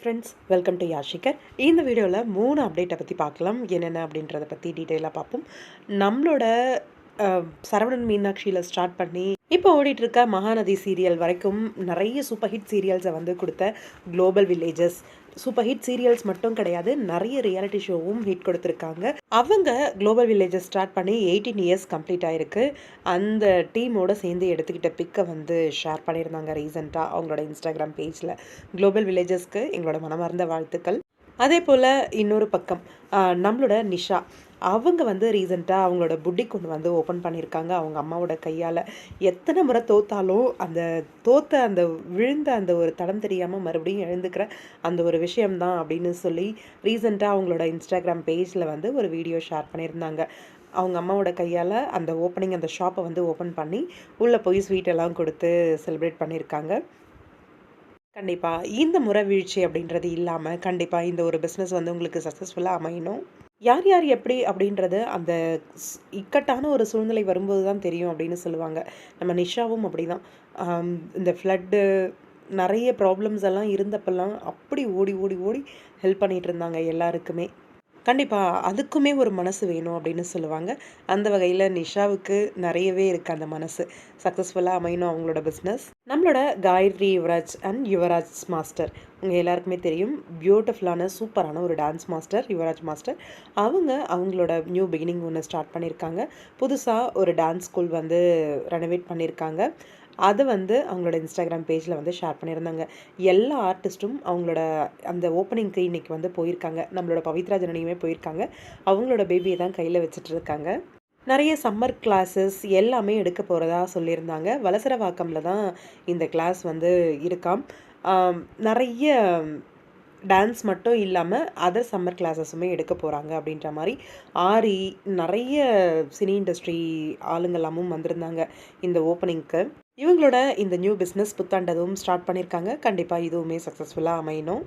Friends welcome to யாஷிகர் இந்த வீடியோவில் மூணு அப்டேட்டை பற்றி பார்க்கலாம். என்னென்ன அப்படின்றத பற்றி டீட்டெயிலாக பார்ப்போம். நம்மளோட சரவணன் மீனாட்சியில் ஸ்டார்ட் பண்ணி இப்போ ஓடிட்டு இருக்க மகாநதி சீரியல் வரைக்கும் நிறைய சூப்பர் ஹிட் சீரியல்ஸை வந்து கொடுத்த Global Villages super hit serials மட்டும் கிடையாது நிறைய ரியாலிட்டி ஷோவும் ஹிட் கொடுத்துருக்காங்க. அவங்க குளோபல் வில்லேஜஸ் ஸ்டார்ட் பண்ணி எயிட்டீன் இயர்ஸ் கம்ப்ளீட் ஆயிருக்கு. அந்த டீமோட சேர்ந்து எடுத்துக்கிட்ட பிக்கை வந்து ஷேர் பண்ணியிருந்தாங்க ரீசெண்டாக அவங்களோட இன்ஸ்டாகிராம் பேஜில் குளோபல் வில்லேஜஸ்க்கு எங்களோட மனமார்ந்த வாழ்த்துக்கள். அதே போல் இன்னொரு பக்கம் நம்மளோட நிஷா. அவங்க வந்து ரீசெண்டாக அவங்களோட புட்டிக் ஒன்று வந்து ஓப்பன் பண்ணியிருக்காங்க. அவங்க அம்மாவோட கையால் எத்தனை முறை தோத்தாலும் அந்த தோத்த அந்த விழுந்த அந்த ஒரு தடம் தெரியாமல் மறுபடியும் எழுந்துக்கிற அந்த ஒரு விஷயம்தான் அப்படின்னு சொல்லி ரீசெண்டாக அவங்களோட இன்ஸ்டாகிராம் பேஜில் வந்து ஒரு வீடியோ ஷேர் பண்ணியிருந்தாங்க. அவங்க அம்மாவோட கையால் அந்த ஓப்பனிங் அந்த ஷாப்பை வந்து ஓப்பன் பண்ணி உள்ளே போய் ஸ்வீட் எல்லாம் கொடுத்து செலிப்ரேட் பண்ணியிருக்காங்க. கண்டிப்பாக இந்த முறை வீழ்ச்சி அப்படின்றது இல்லாமல் கண்டிப்பாக இந்த ஒரு பிஸ்னஸ் வந்து உங்களுக்கு சக்ஸஸ்ஃபுல்லாக அமையணும். யார் யார் எப்படி அப்படின்றது அந்த இக்கட்டான ஒரு சூழ்நிலை வரும்போது தான் தெரியும் அப்படின்னு சொல்லுவாங்க. நம்ம நிஷாவும் அப்படி தான் இந்த ஃப்ளட்டு நிறைய ப்ராப்ளம்ஸ் எல்லாம் இருந்தப்பெல்லாம் அப்படி ஓடி ஓடி ஓடி ஹெல்ப் பண்ணிகிட்டு இருந்தாங்க எல்லாருக்குமே. கண்டிப்பாக அதுக்குமே ஒரு மனசு வேணும் அப்படின்னு சொல்லுவாங்க. அந்த வகையில் நிஷாவுக்கு நிறையவே இருக்குது அந்த மனசு. சக்ஸஸ்ஃபுல்லாக அமையணும் அவங்களோட பிஸ்னஸ் நம்மளோட காயத்ரி யுவராஜ் அண்ட் யுவராஜ் மாஸ்டர் உங்கள் எல்லாருக்குமே தெரியும் பியூட்டிஃபுல்லான சூப்பரான ஒரு டான்ஸ் மாஸ்டர் யுவராஜ் மாஸ்டர் அவங்க அவங்களோட நியூ பிகினிங் ஒன்று ஸ்டார்ட் பண்ணியிருக்காங்க புதுசாக ஒரு டான்ஸ் ஸ்கூல் வந்து ரெனோவேட் பண்ணியிருக்காங்க அதை வந்து அவங்களோட இன்ஸ்டாகிராம் பேஜில் வந்து ஷேர் பண்ணியிருந்தாங்க. எல்லா ஆர்டிஸ்ட்டும் அவங்களோட அந்த ஓப்பனிங்க்கு இன்னைக்கு வந்து போயிருக்காங்க. நம்மளோட பவித்ரா ஜனனியுமே போயிருக்காங்க. அவங்களோட பேபியை தான் கையில் வச்சுட்டு இருக்காங்க நிறைய சம்மர் கிளாஸஸ் எல்லாமே எடுக்க போகிறதா சொல்லியிருந்தாங்க. வலசரவாக்கமில் தான் இந்த கிளாஸ் வந்து இருக்காம். நிறைய டான்ஸ் மட்டும் இல்லாமல் அதர் சம்மர் கிளாஸஸுமே எடுக்க போகிறாங்க அப்படின்ற மாதிரி ஆரி நிறைய சினி இண்டஸ்ட்ரி ஆளுங்கெல்லாமும் வந்திருந்தாங்க இந்த ஓப்பனிங்க்கு இவங்களோட இந்த நியூ பிஸ்னஸ் புத்தாண்டதும் ஸ்டார்ட் பண்ணியிருக்காங்க கண்டிப்பாக இதுவுமே சக்ஸஸ்ஃபுல்லாக அமையணும்.